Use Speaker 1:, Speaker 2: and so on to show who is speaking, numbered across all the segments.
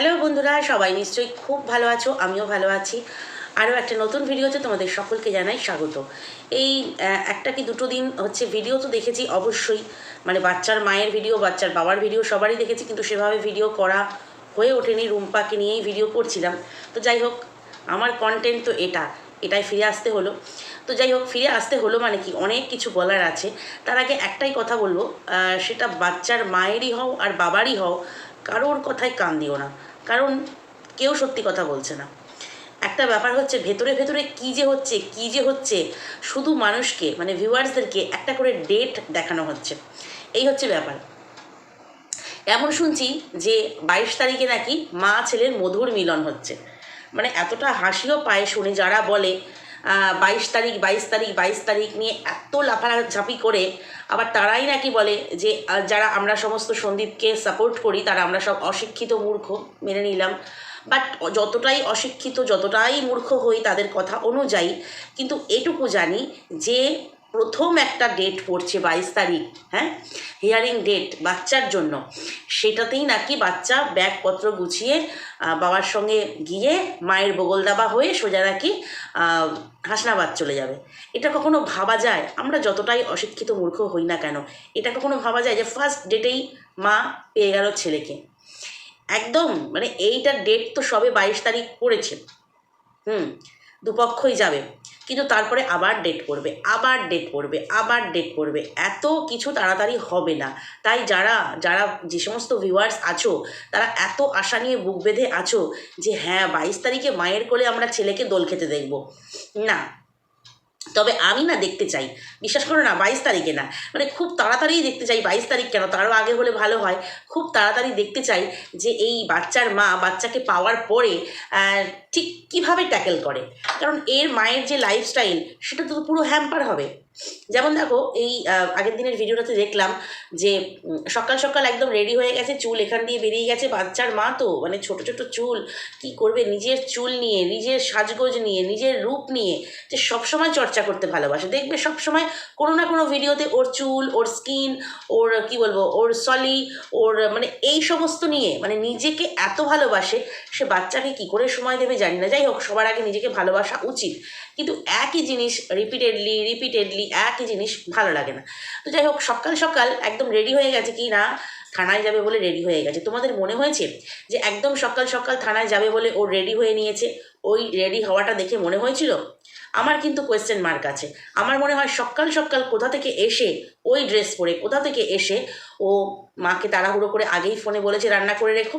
Speaker 1: Hello বন্ধুরা, সবাই নিশ্চয়ই খুব ভালো আছো, আমিও ভালো আছি। আরও একটা নতুন ভিডিওতে তোমাদের সকলকে জানাই স্বাগত। এই একটা কি দুটো দিন হচ্ছে ভিডিও তো দেখেছি অবশ্যই মানে বাচ্চার মায়ের ভিডিও, বাচ্চার বাবার ভিডিও সবারই দেখেছি, কিন্তু সেভাবে ভিডিও করা হয়ে ওঠেনি, রুম্পাকে নিয়েই ভিডিও করছিলাম। তো যাই হোক, আমার কন্টেন্ট তো এটা, এটাই ফিরে আসতে হলো। তো যাই হোক, ফিরে আসতে হলো মানে কি, অনেক কিছু বলার আছে। তার আগে একটাই কথা বলব সেটা বাচ্চার মায়েরই হও আর বাবারই হও, কারোর কথায় কান দিও না। কারণ কেউ সত্যি কথা বলছে না। একটা ব্যাপার হচ্ছে ভেতরে ভেতরে কী যে হচ্ছে, কী যে হচ্ছে, শুধু মানুষকে মানে ভিউয়ার্সদেরকে একটা করে ডেট দেখানো হচ্ছে। এই হচ্ছে ব্যাপার। এমন শুনছি যে বাইশ তারিখে নাকি মা ছেলের মধুর মিলন হচ্ছে। মানে এতটা হাসিও পায় শুনে যারা বলে বাইশ তারিখ বাইশ তারিখ বাইশ তারিখ নিয়ে এত লাফাঝাপি করে, আবার তারাই নাকি বলে যে যারা আমরা সমস্ত সন্দীপকে সাপোর্ট করি, তারা আমরা সব অশিক্ষিত মূর্খ, মেনে নিলাম। বাট যতটাই অশিক্ষিত, যতটাই মূর্খ হই, তাদের কথা অনুযায়ী, কিন্তু এটুকু জানি যে প্রথম একটা ডেট পড়ছে বাইশ তারিখ হ্যাঁ? হিয়ারিং ডেট বাচ্চার জন্য। সেটাতেই নাকি বাচ্চা ব্যাগপত্র গুছিয়ে বাবার সঙ্গে গিয়ে মায়ের বগল দাবা হয়ে সোজা নাকি হাসনাবাদ চলে যাবে। এটা কখনো ভাবা যায়? আমরা যতটাই অশিক্ষিত মূর্খ হই না কেন, এটা কখনো ভাবা যায় যে ফার্স্ট ডেটেই মা পেয়ে গেল ছেলেকে? একদম মানে এইটার ডেট তো সবে বাইশ তারিখ পড়েছে। হুম, দুপক্ষই যাবে। কিন্তু তারপরে আবার ডেট করবে আবার ডেট করবে আবার ডেট করবে এত কিছু তাড়াতাড়ি হবে না। তাই যারা যারা যে সমস্ত ভিউয়ার্স আছো, তারা এত আশা নিয়ে বুক বেঁধে আছো যে হ্যাঁ বাইশ তারিখে মায়ের কোলে আমরা ছেলেকে দোল খেতে দেখব। না তবে আমি না দেখতে চাই। বিশ্বাস করো না, বাইশ তারিখে না। মানে খুব তাড়াতাড়ি দেখতে চাই বাইশ তারিখ কেন? তারও আগে হলে ভালো হয়। খুব তাড়াতাড়ি দেখতে চাই যে এই বাচ্চার মা বাচ্চাকে পাওয়ার পরে ঠিক কীভাবে ট্যাকেল করে। কারণ এর মায়ের যে লাইফস্টাইল সেটা তো পুরো হ্যাম্পার হবে। যেমন দেখো, এই আগের দিনের ভিডিওটাতে দেখলাম যে সকাল সকাল একদম রেডি হয়ে গেছে চুল, এখান দিয়ে বেরিয়ে গেছে বাচ্চার মা তো মানে ছোট ছোট চুল, কি করবে নিজের চুল নিয়ে, নিজের সাজগোজ নিয়ে, নিজের রূপ নিয়ে, যে সবসময় চর্চা করতে ভালোবাসে। দেখবে সবসময় কোনো না কোনো ভিডিওতে ওর চুল, ওর স্কিন ওর, কি বলব, ওর সলি ওর মানে এই সমস্ত নিয়ে মানে নিজেকে এত ভালোবাসে, সে বাচ্চাকে কি করে সময় দেবে জানি না। যাই হোক, সবার আগে নিজেকে ভালোবাসা উচিত। কিন্তু একই জিনিস রিপিটেডলি রিপিটেডলি একই জিনিস ভালো লাগে না। তো যাই হোক, সকাল সকাল একদম রেডি হয়ে গেছে কি না? থানায় যাবে বলে রেডি হয়ে গেছে। তোমাদের মনে হয়েছে যে একদম সকাল সকাল থানায় যাবে বলে ও রেডি হয়ে নিয়েছে? ওই রেডি হওয়াটা দেখে মনে হয়েছিল? আমার কিন্তু কোয়েশ্চেন মার্ক আছে। আমার মনে হয় সকাল সকাল কোথা থেকে এসে ওই ড্রেস পরে কোথা থেকে এসে ও মাকে তাড়াহুড়ো করে আগেই ফোনে বলেছে, রান্না করে রেখো।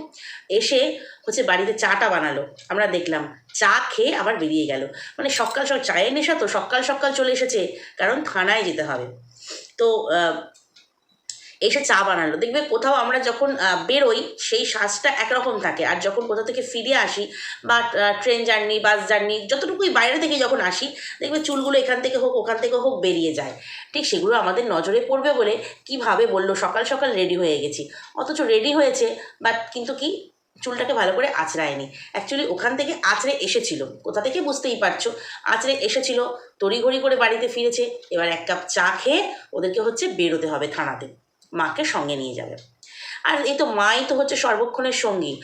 Speaker 1: এসে হচ্ছে বাড়িতে চাটা বানালো। আমরা দেখলাম, চা খেয়ে আবার বেরিয়ে গেল। মানে সকাল সকাল, চায়ের নেশা তো সকাল সকাল চলে এসেছে, কারণ থানায় যেতে হবে। তো এসে চা বানালো। দেখবে কোথাও আমরা যখন বেরোই, সেই শ্বাসটা একরকম থাকে। আর যখন কোথাও থেকে ফিরে আসি বা ট্রেন জার্নি, বাস জার্নি, যতটুকুই বাইরে থেকে যখন আসি, দেখবে চুলগুলো এখান থেকে হোক, ওখান থেকে হোক বেরিয়ে যায়। ঠিক সেগুলো আমাদের নজরে পড়বে বলে কীভাবে বলল, সকাল সকাল রেডি হয়ে গেছি। অথচ রেডি হয়েছে, বাট কিন্তু কি চুলটাকে ভালো করে আঁচড়ায়নি। অ্যাকচুয়ালি ওখান থেকে আঁচড়ে এসেছিল। কোথা থেকে বুঝতেই পারছ? আঁচড়ে এসেছিল, তড়িঘড়ি করে বাড়িতে ফিরেছে। এবার এক কাপ চা খেয়ে ওদেরকে হচ্ছে বেরোতে হবে থানাতে। মাকে সঙ্গে নিয়ে যাবে। আর এই তো মাই তো হচ্ছে সর্বক্ষণের সঙ্গী।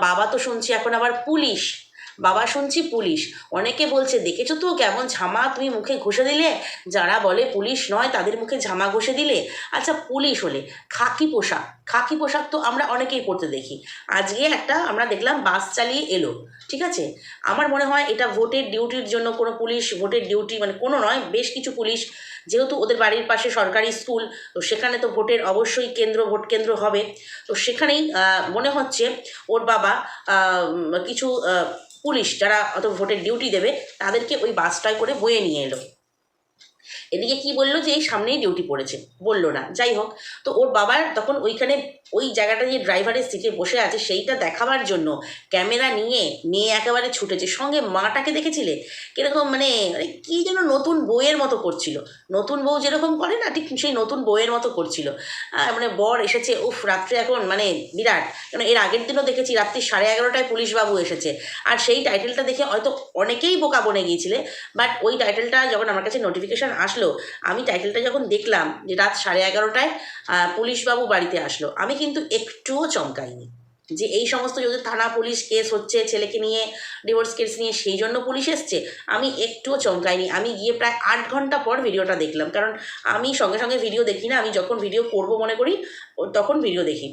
Speaker 1: বাবা তো শুনছি এখন আবার পুলিশ। বাবা শুনছি পুলিশ। অনেকে বলছে, দেখেছ তো কেমন ঝামা তুমি মুখে ঘষে দিলে? যারা বলে, পুলিশ নয়, তাদের মুখে ঝামা ঘষে দিলে? আচ্ছা পুলিশ হলে খাকি পোশাক। খাকি পোশাক তো আমরা অনেকেই পরতে দেখি। আজকে একটা আমরা দেখলাম, বাস চালিয়ে এলো, ঠিক আছে? আমার মনে হয় এটা ভোটের ডিউটির জন্য কোনো পুলিশ, ভোটের ডিউটি মানে কোনো নয়, বেশ কিছু পুলিশ। যেহেতু ওদের বাড়ির পাশে সরকারি স্কুল, তো সেখানে তো ভোটের অবশ্যই কেন্দ্র, ভোট কেন্দ্র হবে। তো সেখানেই মনে হচ্ছে ওর বাবা কিছু পুলিশ যারা অত ভোটের ডিউটি দেবে তাদেরকে ওই বাসটায় করে বয়ে নিয়ে এলো। এদিকে কি বলল যে, এই সামনেই ডিউটি পড়েছে। বলল না। যাই হোক, তো ওর বাবার তখন ওইখানে ওই জায়গাটা যে ড্রাইভারের সিটে বসে আছে, সেইটা দেখাবার জন্য ক্যামেরা নিয়ে মেয়ে একেবারে ছুটেছে। সঙ্গে মাটাকে দেখেছিলে? কীরকম মানে মানে কী যেন নতুন বইয়ের মতো করছিল। নতুন বউ যেরকম করে না, ঠিক সেই নতুন বইয়ের মতো করছিল। মানে বর এসেছে, উফ, রাত্রে এখন মানে বিরাট। কারণ এর আগের দিনও দেখেছি, রাত্রি সাড়ে এগারোটায় পুলিশবাবু এসেছে। আর সেই টাইটেলটা দেখে হয়তো অনেকেই বোকা বনে গিয়েছিলে বাট ওই টাইটেলটা যখন আমার কাছে নোটিফিকেশান আসলো আমি টাইটেলটা যখন দেখলাম যে রাত সাড়ে এগারোটায় পুলিশবাবু বাড়িতে আসলো, আমি কিন্তু একটুও চমকাইনি। যে এই সমস্ত যদি থানা পুলিশ কেস হচ্ছে, ছেলেকে নিয়ে ডিভোর্স কেস নিয়ে সেই জন্য পুলিশ এসছে, আমি একটুও চমকাইনি। আমি গিয়ে প্রায় আট ঘণ্টা পর ভিডিওটা দেখলাম, কারণ আমি সঙ্গে সঙ্গে ভিডিও দেখি না, আমি যখন ভিডিও করব মনে করি তখন ভিডিও দেখি।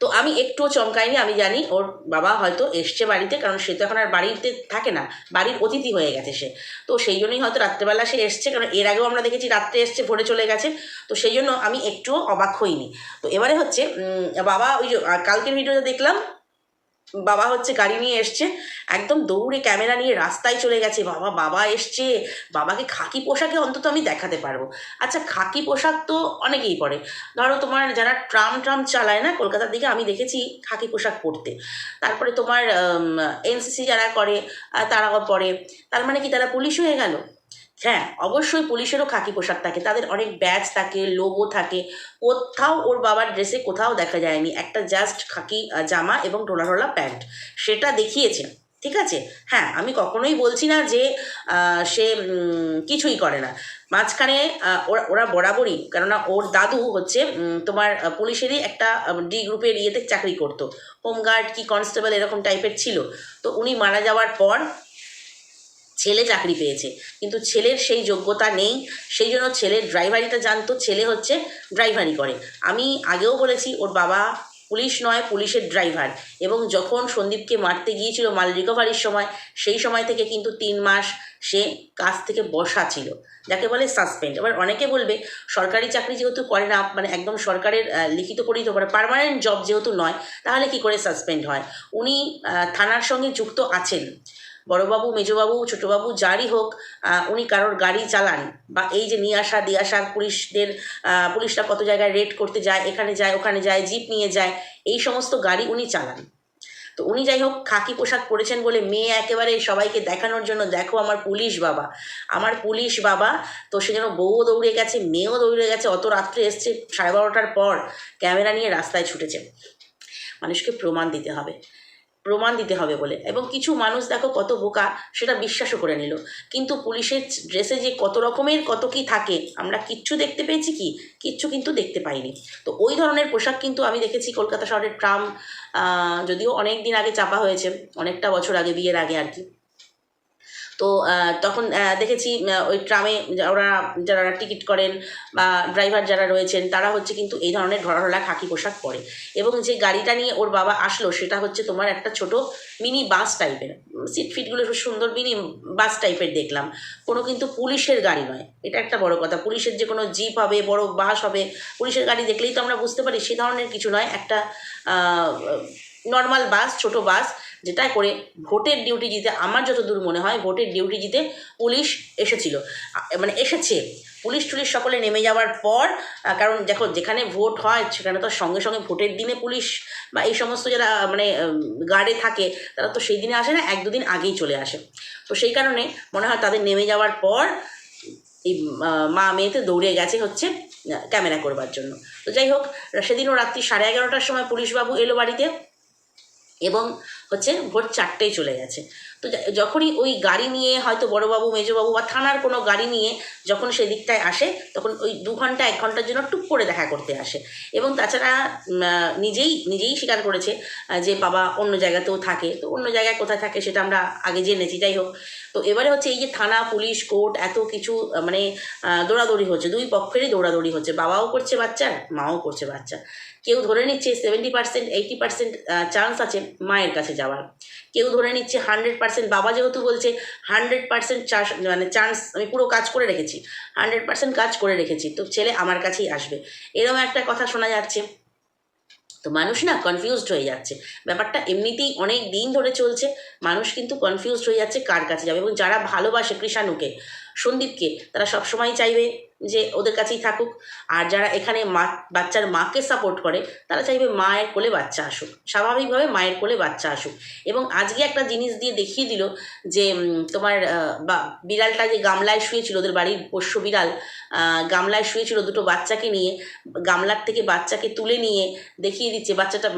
Speaker 1: তো আমি একটুও চমকাইনি, আমি জানি ওর বাবা হয়তো এসছে বাড়িতে, কারণ সে তো এখন আর বাড়িতে থাকে না, বাড়ির অতিথি হয়ে গেছে সে। তো সেই জন্যই হয়তো রাত্রেবেলা সে এসছে, কারণ এর আগেও আমরা দেখেছি রাত্রে এসছে, ভোরে চলে গেছে। তো সেই জন্য আমি একটুও অবাক হইনি। তো এবারে হচ্ছে বাবা ওই কালকের ভিডিওতে দেখলাম বাবা হচ্ছে গাড়ি নিয়ে এসছে, একদম দৌড়ে ক্যামেরা নিয়ে রাস্তায় চলে গেছে, বাবা বাবা এসছে, বাবাকে খাকি পোশাকে অন্তত আমি দেখাতে পারব। আচ্ছা খাকি পোশাক তো অনেকেই পরে। ধরো তোমার যারা ট্রাম ট্রাম চালায় না, কলকাতার দিকে আমি দেখেছি খাকি পোশাক পরতে। তারপরে তোমার এনসিসি যারা করে তারাও পরে। তার মানে কি তারা পুলিশ হয়ে গেল? হ্যাঁ অবশ্যই পুলিশেরও খাকি পোশাক থাকে, তাদের অনেক ব্যাচ থাকে লোগো থাকে, কোথাও ওর বাবার ড্রেসে কোথাও দেখা যায়নি, একটা জাস্ট খাকি জামা এবং ঢোলা ঢোলা প্যান্ট, সেটা দেখিয়েছে, ঠিক আছে? হ্যাঁ আমি কখনোই বলছি না যে সে কিছুই করে না, মাঝখানে ওরা ওরা বরাবরই, কেননা ওর দাদু হচ্ছে তোমার পুলিশেরই একটা ডি গ্রুপের ইয়েতে চাকরি করতো হোমগার্ড কি কনস্টেবল এরকম টাইপের ছিল, তো উনি মারা যাওয়ার পর ছেলে চাকরি পেয়েছে। কিন্তু ছেলের সেই যোগ্যতা নেই, সেই জন্য ছেলের ড্রাইভারিটা জানতো, ছেলে হচ্ছে ড্রাইভারি করে। আমি আগেও বলেছি, ওর বাবা পুলিশ নয়, পুলিশের ড্রাইভার এবং যখন সন্দীপকে মারতে গিয়েছিল মাল রিকভারির সময়, সেই সময় থেকে কিন্তু তিন মাস সে কাজ থেকে বসা ছিল। যাকে বলে সাসপেন্ড এবার অনেকে বলবে, সরকারি চাকরি যেহেতু করে না মানে একদম সরকারের লিখিত পরিহিত করে পারমানেন্ট জব যেহেতু নয়, তাহলে কি করে সাসপেন্ড হয়? উনি থানার সঙ্গে যুক্ত আছেন। বড়বাবু, মেজবাবু, ছোটবাবু, যারই হোক উনি কারোর গাড়ি চালান বা এই যে নিয়ে আসা, দিয়ে আসা পুলিশদের পুলিশরা কত জায়গায় রেড করতে যায়, এখানে যায়, ওখানে যায় জিপ নিয়ে যায়, এই সমস্ত গাড়ি উনি চালান। তো উনি যাই হোক, খাকি পোশাক পরেছেন বলে মেয়ে একেবারে সবাইকে দেখানোর জন্য, দেখো আমার পুলিশ বাবা, আমার পুলিশ বাবা। তো সে যেন বউও দৌড়ে গেছে, মেয়েও দৌড়ে গেছে, অত রাত্রে এসছে, সাড়ে বারোটার পর ক্যামেরা নিয়ে রাস্তায় ছুটেছে। মানুষকে প্রমাণ দিতে হবে। প্রমাণ দিতে হবে বলে। এবং কিছু মানুষ দেখো কত বোকা, সেটা বিশ্বাসও করে নিল। কিন্তু পুলিশের ড্রেসে যে কত রকমের কত কি থাকে, আমরা কিচ্ছু দেখতে পেয়েছি কি? কিচ্ছু কিন্তু দেখতে পাইনি। তো ওই ধরনের পোশাক কিন্তু আমি দেখেছি কলকাতা শহরের ট্রাম যদিও অনেক দিন আগে চাপা হয়েছে, অনেকটা বছর আগে, বিয়ের আগে আর কি। তো তখন দেখেছি ওই ট্রামে ওরা যারা টিকিট করেন বা ড্রাইভার যারা রয়েছেন, তারা হচ্ছে কিন্তু এই ধরনের ঢলাঢলা খাকি পোশাক পরে। এবং যে গাড়িটা নিয়ে ওর বাবা আসলো, সেটা হচ্ছে তোমার একটা ছোট মিনি বাস টাইপের। সিট ফিটগুলো খুব সুন্দর মিনি বাস টাইপের দেখলাম। কোনো কিন্তু পুলিশের গাড়ি নয়। এটা একটা বড় কথা। পুলিশের যে কোনো জিপ হবে, বড় বাস হবে, পুলিশের গাড়ি দেখলেই তো আমরা বুঝতে পারি, সে ধরনের কিছু নয়। একটা নর্মাল বাস ছোট বাস যেটা করে ভোটের ডিউটি জিতে আমার যতদূর মনে হয় ভোটের ডিউটি জিতে পুলিশ এসেছিল। মানে এসেছে। পুলিশ টুলিশ সকলে নেমে যাওয়ার পর কারণ দেখো যেখানে ভোট হয় সেখানে তো সঙ্গে সঙ্গে ভোটের দিনে পুলিশ বা এই সমস্ত যারা মানে গার্ডে থাকে, তারা তো সেই দিনে আসে না, এক দুদিন আগেই চলে আসে। তো সেই কারণে মনে হয় তাদের নেমে যাওয়ার পর, এই মা মেয়েতে দৌড়ে গেছে হচ্ছে ক্যামেরা করবার জন্য। তো যাই হোক, সেদিনও রাত্রি সাড়ে এগারোটার সময় পুলিশবাবু এলো বাড়িতে। এবং হচ্ছে ভোর চারটেই চলে গেছে। তো যখনই ওই গাড়ি নিয়ে হয়তো বড়োবাবু, মেজবাবু বা থানার কোনো গাড়ি নিয়ে যখন সেদিকটায় আসে, তখন ওই দু ঘণ্টা, এক ঘণ্টার জন্য টুক করে দেখা করতে আসে। এবং তাছাড়া নিজেই নিজেই স্বীকার করেছে যে বাবা অন্য জায়গাতেও থাকে। তো অন্য জায়গায় কোথায় থাকে সেটা আমরা আগে জেনেছি, যাই হোক। তো এবারে হচ্ছে এই যে থানা, পুলিশ, কোর্ট এত কিছু মানে দৌড়াদৌড়ি হচ্ছে। দুই পক্ষেরই দৌড়াদৌড়ি হচ্ছে। বাবাও করছে বাচ্চার মাও করছে বাচ্চা। কেউ ধরে নিচ্ছে seventy percent eighty percent chance আছে মায়ের কাছে যাওয়ার। কেউ ধরে নিচ্ছে হান্ড্রেড পার্সেন্ট বাবা যেহেতু বলছে হান্ড্রেড পার্সেন্ট চাষ মানে চান্স আমি পুরো কাজ করে রেখেছি। হান্ড্রেড পার্সেন্ট কাজ করে রেখেছি। তো ছেলে আমার কাছেই আসবে। এরকম একটা কথা শোনা যাচ্ছে। তো মানুষ না কনফিউজড হয়ে যাচ্ছে। ব্যাপারটা এমনিতেই অনেক দিন ধরে চলছে। মানুষ কিন্তু কনফিউজড হয়ে যাচ্ছে কার কাছে যাবে। এবং যারা ভালোবাসে কৃষাণুকে, সন্দীপকে, তারা সবসময় চাইবে যে ওদের কাছেই থাকুক। আর যারা এখানে মা, বাচ্চার মাকে সাপোর্ট করে, তারা চাইবে মায়ের কোলে বাচ্চা আসুক। স্বাভাবিকভাবে মায়ের কোলে বাচ্চা আসুক। এবং আজকে একটা জিনিস দিয়ে দেখিয়ে দিল যে তোমার বা, বিড়ালটা যে গামলায় শুয়েছিল, ওদের বাড়ির পোষ্য বিড়াল গামলায় শুয়েছিল দুটো বাচ্চাকে নিয়ে, গামলার থেকে বাচ্চাকে তুলে নিয়ে দেখিয়ে দিচ্ছে, বাচ্চাটা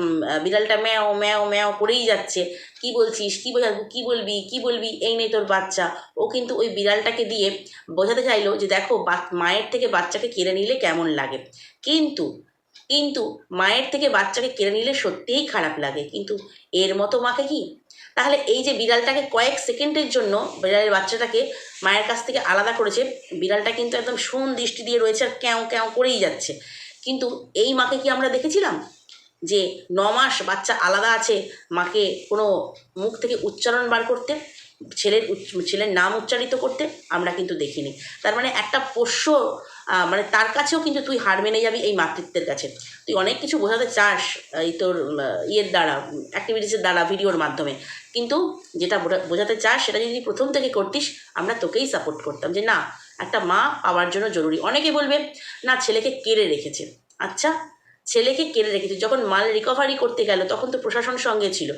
Speaker 1: বিড়ালটা ম্যাও ম্যাও ম্যাও করেই যাচ্ছে। কি বলছিস? কি বোঝাবো? কি বলবি? কি বলবি? এই নেই তোর বাচ্চা। ও কিন্তু ওই বিড়ালটাকে দিয়ে বোঝাতে চাইলো যে, দেখো, বা- মায়ের থেকে বাচ্চাকে কেড়ে নিলে কেমন লাগে? কিন্তু কিন্তু মায়ের থেকে বাচ্চাকে কেড়ে নিলে সত্যিই খারাপ লাগে। কিন্তু এর মতো মাকে কি? তাহলে এই যে বিড়ালটাকে কয়েক সেকেন্ডের জন্য বিড়ালের বাচ্চাটাকে মায়ের কাছ থেকে আলাদা করেছে, বিড়ালটা কিন্তু একদম শোন দৃষ্টি দিয়ে রয়েছে আর ক্যাও ক্যাও করেই যাচ্ছে। কিন্তু এই মাকে কি আমরা দেখেছিলাম? যে ন মাস বাচ্চা আলাদা আছে মাকে কোনো মুখ থেকে উচ্চারণ বার করতে? ছেলের ছেলের নাম উচ্চারিত করতে আমরা কিন্তু দেখিনি। তার মানে একটা পোষ্য মানে তার কাছেও কিন্তু তুই হার মেনে যাবি এই মাতৃত্বের কাছে। তুই অনেক কিছু বোঝাতে চাস এই তোর ইয়ের দ্বারা অ্যাক্টিভিটিসের দ্বারা ভিডিওর মাধ্যমে। কিন্তু যেটা বোঝা- বোঝাতে চাস, সেটা যদি প্রথম থেকে করতিস, আমরা তোকেই সাপোর্ট করতাম যে না, একটা মা পাওয়ার জন্য জরুরি। অনেকে বলবে, না, ছেলেকে কেড়ে রেখেছে। আচ্ছা ছেলেকে কেড়ে রেখেছে। যখন মাল রিকভারি করতে গেল, তখন তো প্রশাসন সঙ্গে ছিল।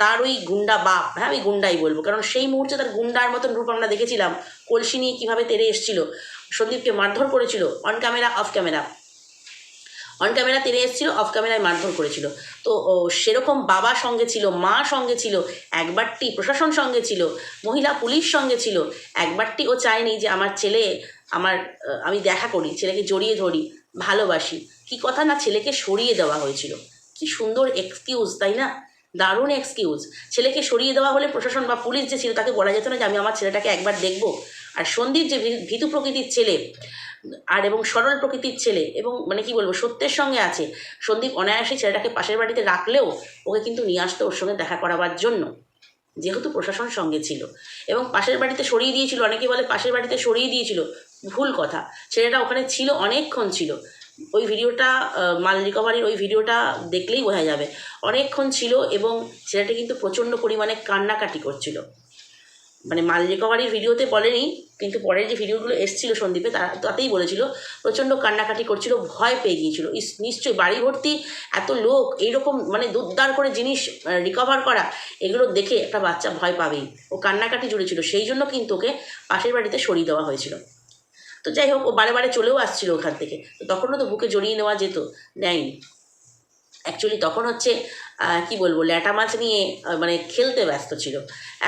Speaker 1: তার ওই গুন্ডা বাপ হ্যাঁ আমি গুন্ডাই বলব। কারণ সেই মুহূর্তে তার গুন্ডার মতন রূপ আমরা দেখেছিলাম। কলসি নিয়ে কীভাবে তেরে এসেছিল, সন্দীপকে মারধর করেছিল on camera off camera on camera তেরে এসেছিল অফ ক্যামেরায় মারধর করেছিল। তো সেরকম বাবা সঙ্গে ছিল, মা সঙ্গে ছিল, একবারটি প্রশাসন সঙ্গে ছিল, মহিলা পুলিশ সঙ্গে ছিল, একবারটি ও চায়নি যে আমার ছেলে, আমার আমি দেখা করি, ছেলেকে জড়িয়ে ধরি, ভালোবাসি। কি কথা না ছেলেকে সরিয়ে দেওয়া হয়েছিল। কি সুন্দর এক্সকিউজ তাই না? দারুণ এক্সকিউজ ছেলেকে সরিয়ে দেওয়া হলে প্রশাসন বা পুলিশ যে ছিল তাকে বলা যেত না যে আমি আমার ছেলেটাকে একবার দেখব। আর সন্দীপ যে ভীতু প্রকৃতির ছেলে, আর এবং সরল প্রকৃতির ছেলে, এবং মানে কি বলব, সত্যের সঙ্গে আছে। সন্দীপ অনায়াসে ছেলেটাকে পাশের বাড়িতে রাখলেও ওকে কিন্তু নিয়ে আসতো ওর সঙ্গে দেখা করাবার জন্য। যেহেতু প্রশাসন সঙ্গে ছিল। এবং পাশের বাড়িতে সরিয়ে দিয়েছিল, অনেকে বলে পাশের বাড়িতে সরিয়ে দিয়েছিল, ভুল কথা। ছেলেটা ওখানে ছিল, অনেকক্ষণ ছিল। ওই ভিডিওটা মাল রিকভারির ওই ভিডিওটা দেখলেই বোঝা যাবে। অনেকক্ষণ ছিল এবং ছেলেটা কিন্তু প্রচণ্ড পরিমাণে কান্নাকাটি করছিল। মানে মাল রিকভারির ভিডিওতে বলেনি, কিন্তু পরের যে ভিডিওগুলো এসছিল সন্দীপে, তা, তাতেই বলেছিল, প্রচণ্ড কান্নাকাটি করছিল, ভয় পেয়ে গিয়েছিল। ইস, নিশ্চয়ই বাড়ি ভর্তি এত লোক, এইরকম মানে দুদ্দার করে জিনিস রিকভার করা, এগুলো দেখে একটা বাচ্চা ভয় পাবেই। ও কান্নাকাটি জুড়েছিল, সেই জন্য কিন্তু ওকে পাশের বাড়িতে সরিয়ে দেওয়া হয়েছিল। তো যাই হোক, ও বারে বারে চলেও আসছিল ওখান থেকে। তো তখনও তো বুকে জড়িয়ে নেওয়া যেত, নেয়নি। অ্যাকচুয়ালি তখন হচ্ছে কি বলব, ল্যাটা মাছ নিয়ে মানে খেলতে ব্যস্ত ছিল।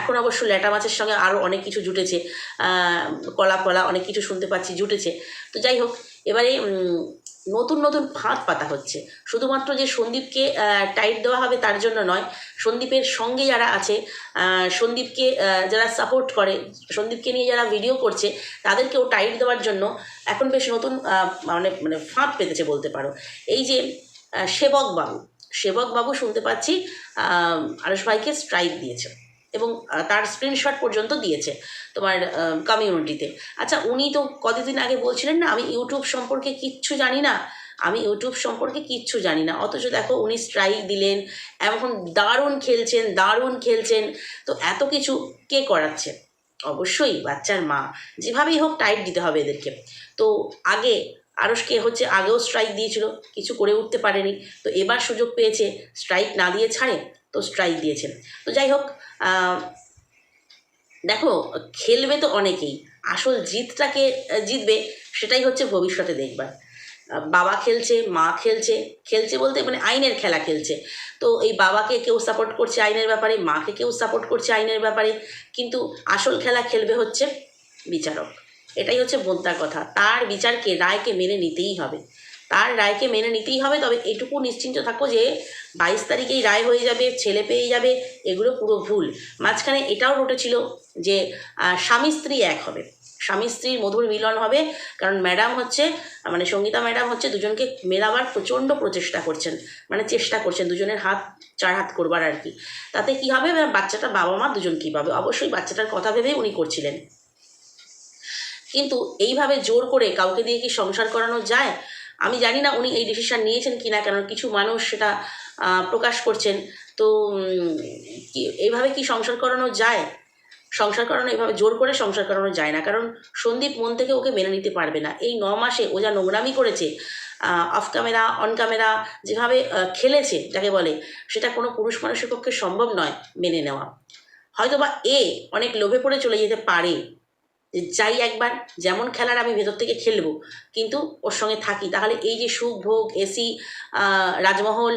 Speaker 1: এখন অবশ্য ল্যাটা মাছের সঙ্গে আরও অনেক কিছু জুটেছে কলা কলা অনেক কিছু শুনতে পাচ্ছি, জুটেছে। তো যাই হোক, এবারে নতুন নতুন ফাঁদ পাতা হচ্ছে। শুধুমাত্র যে সন্দীপকে টাইট দেওয়া হবে তার জন্য নয়, সন্দীপের সঙ্গে যারা আছে সন্দীপকে যারা সাপোর্ট করে, সন্দীপকে নিয়ে যারা ভিডিও করছে, তাদেরকেও টাইট দেওয়ার জন্য এখন বেশ নতুন মানে মানে ফাঁদ পেতেছে বলতে পারো। এই যে সেবক বাবু সেবক বাবু শুনতে পাচ্ছি আরস ভাইকে স্ট্রাইক দিয়েছে। এবং তার স্ক্রিনশট পর্যন্ত দিয়েছে তোমার কমিউনিটিতে আচ্ছা উনি তো কতদিন আগে বলছিলেন না, আমি ইউটিউব সম্পর্কে কিচ্ছু জানি না। আমি ইউটিউব সম্পর্কে কিচ্ছু জানি না। অথচ দেখো, উনি স্ট্রাইক দিলেন, এখন দারুণ খেলছেন দারুণ খেলছেন। তো এত কিছু কে করাচ্ছে? অবশ্যই বাচ্চার মা। যেভাবেই হোক টাইট দিতে হবে এদেরকে। তো আগে আরসকে হচ্ছে, আগেও স্ট্রাইক দিয়েছিল, কিছু করে উঠতে পারেনি। তো এবার সুযোগ পেয়েছে স্ট্রাইক না দিয়ে ছাড়ে। তো স্ট্রাইক দিয়েছে তো যাই হোক দেখো, খেলবে তো অনেকেই। আসল জিতটাকে জিতবে, সেটাই হচ্ছে ভবিষ্যতে দেখবার। বাবা খেলছে, মা খেলছে খেলছে বলতে মানে আইনের খেলা খেলছে। তো এই বাবাকে কেউ সাপোর্ট করছে আইনের ব্যাপারে, মাকে কেউ সাপোর্ট করছে আইনের ব্যাপারে, কিন্তু আসল খেলা খেলবে হচ্ছে বিচারক। এটাই হচ্ছে বোদ্দার কথা। তার বিচারকে, রায়কে মেনে নিতেই হবে। তার রায়কে মেনে নিতেই হবে। তবে এটুকু নিশ্চিন্ত থাকো যে, বাইশ তারিখেই রায় হয়ে যাবে, ছেলে পেয়ে যাবে, এগুলো পুরো ভুল। মাঝখানে এটাও রটেছিল যে স্বামী স্ত্রী এক হবে। স্বামী স্ত্রীর মধুর মিলন হবে, কারণ ম্যাডাম হচ্ছে মানে সঙ্গীতা ম্যাডাম হচ্ছে দুজনকে মেলাবার প্রচণ্ড প্রচেষ্টা করছেন। মানে চেষ্টা করছেন দুজনের হাত, চার হাত করবার আর কি। তাতে কি হবে? বাচ্চাটা বাবা মা দুজন কী পাবে? অবশ্যই বাচ্চাটার কথা ভেবেই উনি করছিলেন। কিন্তু এইভাবে জোর করে কাউকে দিয়ে কি সংসার করানো যায়? আমি জানি না উনি এই ডিসিশন নিয়েছেন কি না কারণ কিছু মানুষ সেটা প্রকাশ করছেন। তো এইভাবে কি সংসার করানো যায়? সংসার করানো, এভাবে জোর করে সংসার করানো যায় না। কারণ সন্দীপ মন থেকে ওকে মেনে নিতে পারবে না। এই ন মাসে ও যা নোংরামি করেছে অফ ক্যামেরা অন ক্যামেরা যেভাবে খেলেছে, যাকে বলে, সেটা কোনো পুরুষ মানুষের পক্ষে সম্ভব নয় মেনে নেওয়া। হয়তো বা এ অনেক লোভে পড়ে চলে যেতে পারে যাই একবার, যেমন খেলার আমি ভেতর থেকে খেলব, কিন্তু ওর সঙ্গে থাকি। তাহলে এই যে সুখ, ভোগ এসি রাজমহল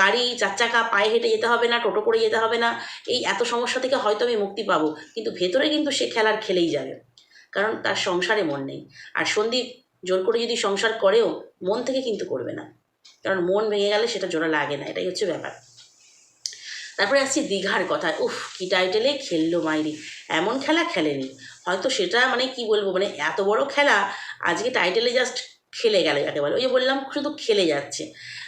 Speaker 1: গাড়ি, চার চাকা, পায়ে হেঁটে যেতে হবে না, টোটো করে যেতে হবে না, এই এত সমস্যা থেকে হয়তো আমি মুক্তি পাবো, কিন্তু ভেতরে কিন্তু সে খেলার খেলেই যাবে, কারণ তার সংসারে মন নেই। আর সন্দীপ জোর করে যদি সংসার করেও, মন থেকে কিন্তু করবে না, কারণ মন ভেঙে গেলে সেটা জোড়া লাগে না, এটাই হচ্ছে ব্যাপার। তারপরে আসছি দীঘার কথায়, উফ, কি টাইটেলে খেললো মাইরি, এমন খেলা খেলেনি। হয়তো সেটা মানে কি বলব মানে এত বড় খেলা, আজকে টাইটেলে জাস্ট খেলে গেল বলে। ওই যে বললাম শুধু খেলে যাচ্ছে।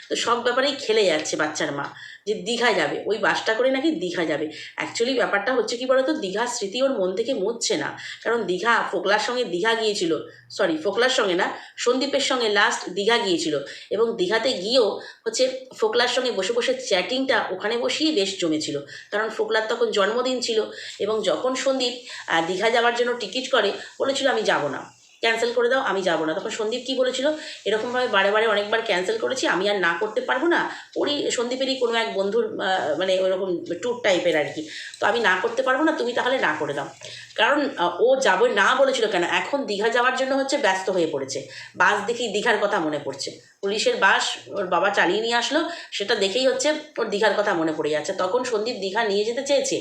Speaker 1: তো সব ব্যাপারেই খেলে যাচ্ছে বাচ্চার মা, যে দীঘা যাবে। ওই বাসটা করে নাকি দীঘা যাবে। অ্যাকচুয়ালি ব্যাপারটা হচ্ছে কি বলতো, দীঘার স্মৃতি ওর মন থেকে মুছছে না। কারণ দীঘা ফোকলার সঙ্গে দীঘা গিয়েছিল। সরি ফোকলার সঙ্গে না, সন্দীপের সঙ্গে লাস্ট দীঘা গিয়েছিল। এবং দীঘাতে গিয়েও হচ্ছে ফোকলার সঙ্গে বসে বসে চ্যাটিংটা ওখানে বসেই বেশ জমেছিল। কারণ ফোকলার তখন জন্মদিন ছিল। এবং যখন সন্দীপ দীঘা যাওয়ার জন্য টিকিট করে, বলেছিল আমি যাব না। ক্যান্সেল করে দাও, আমি যাব না। তখন সন্দীপ কী বলেছিল? এরকমভাবে বারে বারে অনেকবার ক্যান্সেল করেছি, আমি আর না করতে পারব না। ওরই, সন্দীপেরই কোনো এক বন্ধুর মানে ওরকম ট্যুর টাইপের আর কি। তো আমি না করতে পারব না, তুমি তাহলে না করে দাও। কারণ ও যাবে না বলেছিল কেন? এখন দীঘা যাওয়ার জন্য হচ্ছে ব্যস্ত হয়ে পড়েছে। বাস দেখি দীঘার কথা মনে পড়ছে। পুলিশের বাস ওর বাবা চালিয়ে নিয়ে আসলো, সেটা দেখেই হচ্ছে ওর দীঘার কথা মনে পড়ে যাচ্ছে। তখন সন্দীপ দীঘা নিয়ে যেতে চেয়েছে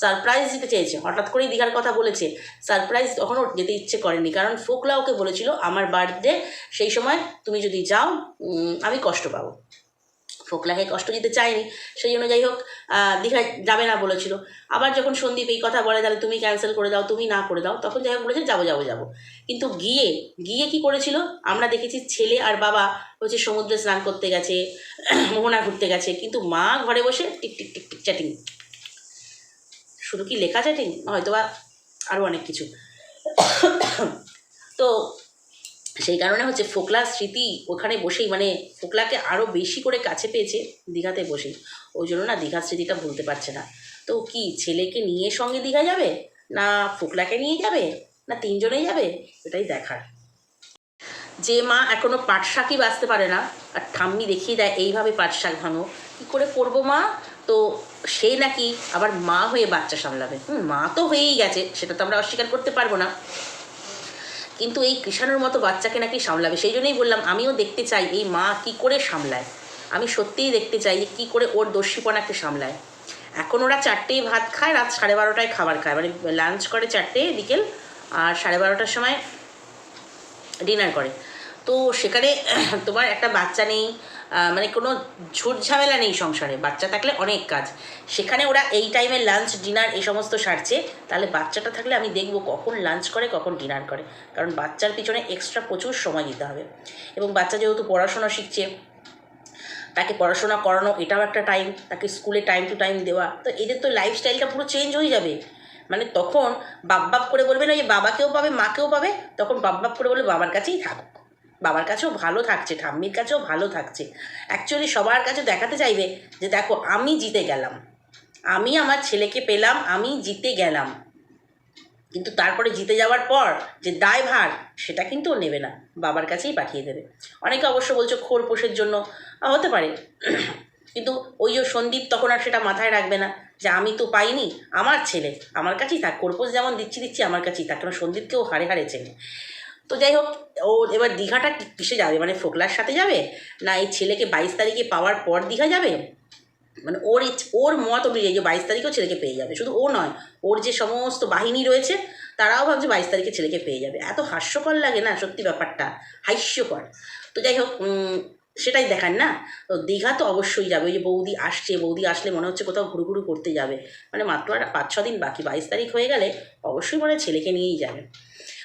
Speaker 1: সারপ্রাইজ দিতে চেয়েছে, হঠাৎ করেই দীঘার কথা বলেছে। সারপ্রাইজ তখন ওর যেতে ইচ্ছে করেনি, কারণ ফোকলা ওকে বলেছিল, আমার বার্থডে সেই সময় তুমি যদি যাও আমি কষ্ট পাবো। ফোকলাকে কষ্ট দিতে চায়নি, সেই জন্য যাই হোক দীঘায় যাবে না বলেছিল। আবার যখন সন্দীপ এই কথা বলে, তাহলে তুমি ক্যান্সেল করে দাও, তুমি না করে দাও, তখন যাই হোক বলেছে, যাব যাব যাব। কিন্তু গিয়ে গিয়ে কি করেছিল? আমরা দেখেছি ছেলে আর বাবা হচ্ছে সমুদ্রে স্নান করতে গেছে, মোহনা ঘুরতে গেছে, কিন্তু মা ঘরে বসে টিক টিক টিক টিক চ্যাটিং। শুধু কি লেখা চ্যাটিং? হয়তো বা আরও অনেক কিছু। তো সেই কারণে হচ্ছে ফোকলার স্মৃতি ওখানে বসেই মানে ফোকলাকে আরও বেশি করে কাছে পেয়েছে দীঘাতে বসেই। ওই জন্য না দীঘার স্মৃতিটা ভুলতে পারছে না। তো কি, ছেলেকে নিয়ে সঙ্গে দীঘা যাবে? না ফোকলাকে নিয়ে যাবে? না তিনজনেই যাবে? এটাই দেখার। যে মা এখনও পাট শাকই বাঁচতে পারে না, আর ঠাম্মি দেখিয়ে দেয়, এইভাবে পাট শাক ভাঙো। কী করে করব মা? তো সে নাকি আবার মা হয়ে বাচ্চা সামলাবে। হুম, মা তো হয়েই গেছে, সেটা তো আমরা অস্বীকার করতে পারব না। কিন্তু এই কৃষাণুর মতো বাচ্চাকে নাকি সামলাবে? সেই জন্যই বললাম, আমিও দেখতে চাই এই মা কি করে সামলায়। আমি সত্যিই দেখতে চাই যে কী করে ওর দস্যিপনাকে সামলায়। এখন ওরা চারটেই ভাত খায়, রাত সাড়ে বারোটায় খাবার খায়। মানে লাঞ্চ করে চারটে, বিকেল আর সাড়ে বারোটার সময় ডিনার করে। তো সেখানে তোমার একটা বাচ্চা নেই মানে কোনো ঝুট ঝামেলা নেই সংসারে। বাচ্চা থাকলে অনেক কাজ। সেখানে ওরা এই টাইমে লাঞ্চ ডিনার এই সমস্ত সারছে। তাহলে বাচ্চাটা থাকলে আমি দেখব কখন লাঞ্চ করে, কখন ডিনার করে। কারণ বাচ্চার পিছনে এক্সট্রা প্রচুর সময় দিতে হবে। এবং বাচ্চা যেহেতু পড়াশোনা শিখছে, তাকে পড়াশোনা করানো এটাও একটা টাইম তাকে স্কুলে টাইম টু টাইম দেওয়া। তো এদের তো লাইফস্টাইলটা পুরো চেঞ্জ হয়ে যাবে। মানে তখন বাপ বাপ করে বলবে না যে বাবাকেও পাবে, মাকেও পাবে, তখন বাপ বাপ করে বলবে বাবার কাছেই থাকুক। বাবার কাছেও ভালো থাকছে, ঠাম্মির কাছেও ভালো থাকছে। অ্যাকচুয়ালি সবার কাছে দেখাতে চাইবে যে, দেখো, আমি জিতে গেলাম। আমি আমার ছেলেকে পেলাম, আমি জিতে গেলাম। কিন্তু তারপরে জিতে যাওয়ার পর যে দায়ভার, সেটা কিন্তু ও নেবে না। বাবার কাছেই পাঠিয়ে দেবে। অনেকে অবশ্য বলছো খোরপোশের জন্য হতে পারে। কিন্তু ওই যে সন্দীপ তখন আর সেটা মাথায় রাখবে না যে, আমি তো পাইনি, আমার ছেলে আমার কাছেই থাক। খোরপোশ যেমন দিচ্ছি দিচ্ছি আমার কাছেই থাক। কারণ সন্দীপকেও হারে হারে চেনে। তো যাই হোক, ও এবার দীঘাটা কিসে যাবে? মানে ফোকলার সাথে যাবে? না এই ছেলেকে বাইশ তারিখে পাওয়ার পর দীঘা যাবে? মানে ওর ওর মত অনুযায়ী যে বাইশ তারিখেও ছেলেকে পেয়ে যাবে। শুধু ও নয়, ওর যে সমস্ত বাহিনী রয়েছে, তারাও ভাবছে বাইশ তারিখে ছেলেকে পেয়ে যাবে। এত হাস্যকর লাগে না সত্যি ব্যাপারটা? হাস্যকর। তো যাই হোক সেটাই দেখান না? তো দীঘা তো অবশ্যই যাবে। ওই যে বৌদি আসছে, বৌদি আসলে মনে হচ্ছে কোথাও ঘুরু করতে যাবে। মানে মাত্র আর পাঁচ ছ দিন বাকি। বাইশ তারিখ হয়ে গেলে অবশ্যই মনে ছেলেকে নিয়েই যাবে।